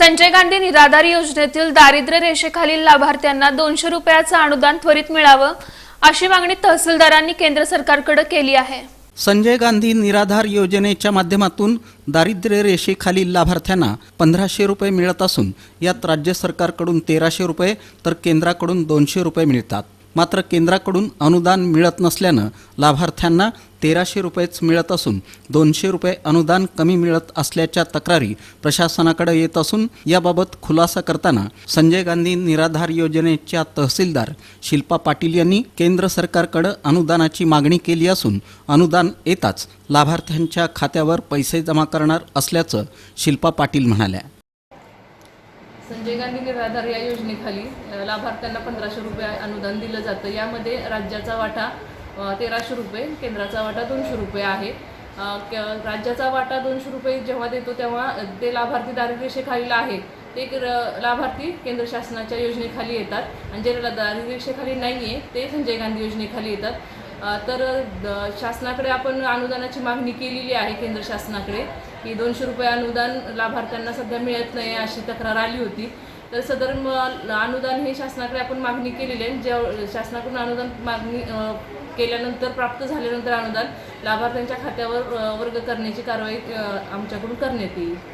संजय गांधी निराधार योजनेतील दारिद्र्य रेषेखालील लाभार्थ्यांना दोनशे रुपयाचं अनुदान त्वरित मिळावं अशी मागणी तहसीलदारांनी केंद्र सरकारकडे केली आहे. संजय गांधी निराधार योजनेच्या माध्यमातून दारिद्र्य रेषेखालील लाभार्थ्यांना पंधराशे रुपये मिळत असून यात राज्य सरकारकडून तेराशे रुपये तर केंद्राकडून दोनशे रुपये मिळतात. मात्र केंद्राकडून अनुदान मिळत नसल्यानं लाभार्थ्यांना तेराशे रुपयेच मिळत असून दोनशे रुपये अनुदान कमी मिळत असल्याच्या तक्रारी प्रशासनाकडे येत असून याबाबत खुलासा करताना संजय गांधी निराधार योजनेच्या तहसीलदार शिल्पा पाटील यांनी केंद्र सरकारकडे अनुदानाची मागणी केली असून अनुदान येताच लाभार्थ्यांच्या खात्यावर पैसे जमा करणार असल्याचं शिल्पा पाटील म्हणाल्या. संजय गांधी निराधार या योजनेखाली लाभार्थ्यांना पंधराशे रुपये अनुदान दिलं जातं. यामध्ये राज्याचा वाटा तेराशे रुपये केंद्राचा वाटा दोनशे रुपये आहे. क- राज्याचा वाटा दोनशे रुपये जेव्हा देतो तेव्हा ते लाभार्थी दारिद्र्यरेषेखालील आहेत. ते लाभार्थी केंद्र शासनाच्या योजनेखाली येतात. आणि जे दारिद्र्यरेषेखाली नाही आहे ते संजय गांधी योजनेखाली येतात. तर द- शासनाकडे आपण अनुदानाची मागणी केलेली आहे केंद्र शासनाकडे की दोनशे रुपये अनुदान लाभार्थ्यांना सध्या मिळत नाही अशी तक्रार आली होती. तर सदर म- अनुदान हे शासनाकडे आपण मागणी केलेली आहे. ज्या शासनाकडून अनुदान मागणी केल्यानंतर प्राप्त झाल्यानंतर अनुदान लाभार्थ्यांच्या खात्यावर वर्ग करण्याची कारवाई आमच्याकडून करण्यात येईल.